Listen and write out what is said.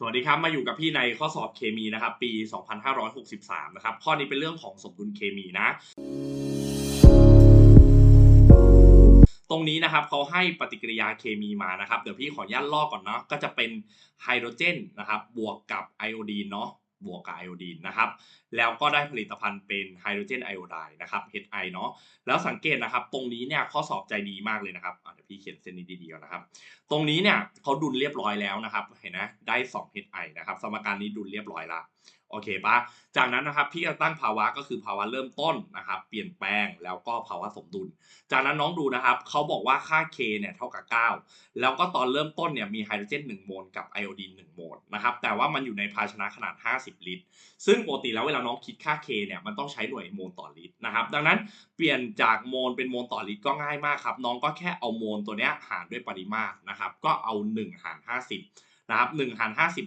สวัสดีครับ มาอยู่กับพี่ในข้อสอบเคมีนะครับ ปี 2563 นะครับ ข้อนี้เป็นเรื่องของสมดุลเคมีนะ ตรงนี้นะครับเขาให้ปฏิกิริยาเคมีมานะครับ เดี๋ยวพี่ขออนุญาตลอกก่อนเนาะก็จะเป็นไฮโดรเจนนะครับ บวกกับไอโอดีนเนาะ บวกกับไอโอดีนนะครับ แล้วก็ได้ผลิตภัณฑ์เป็นไฮโดรเจนไอโอไดน์นะครับ HI เนาะแล้วสังเกตนะครับ ตรงนี้เนี่ยข้อสอบใจดีมากเลยนะครับเดี๋ยวพี่เขียนเส้นนี้ดีๆนนะครับ ตรงนี้เนี่ยเขาดุลเรียบร้อยแล้วนะครับ เห็นนะได้ 2 HI นะครับ สมการนี้ดุลเรียบร้อยละโอเคปะจากนั้นนะครับพี่จะตั้งภาวะก็คือภาวะเริ่มต้นนะครับ เปลี่ยนแปลงแล้วก็ภาวะสมดุล จากนั้นน้องดูนะครับเขาบอกว่าค่า K เนี่ยเท่ากับ 9 แล้วก็ตอนเริ่มต้นเนี่ยมีไฮโดรเจน1โมลกับไอโอดีน1โมลนะครับแต่ว่ามันอยู่ในภาชนะขนาด 50 ลิตร ซึ่งปกติแล้วเวลาน้องคิดค่า K เนี่ยมันต้องใช้หน่วยโมลต่อลิตรนะครับดังนั้นเปลี่ยนจากโมลเป็นโมลต่อลิตรก็ง่ายมากครับน้องก็แค่เอาโมลตัวเนี้ยหารด้วยปริมาตรนะครับก็เอา 1 หาร 50นะครับ1หาร50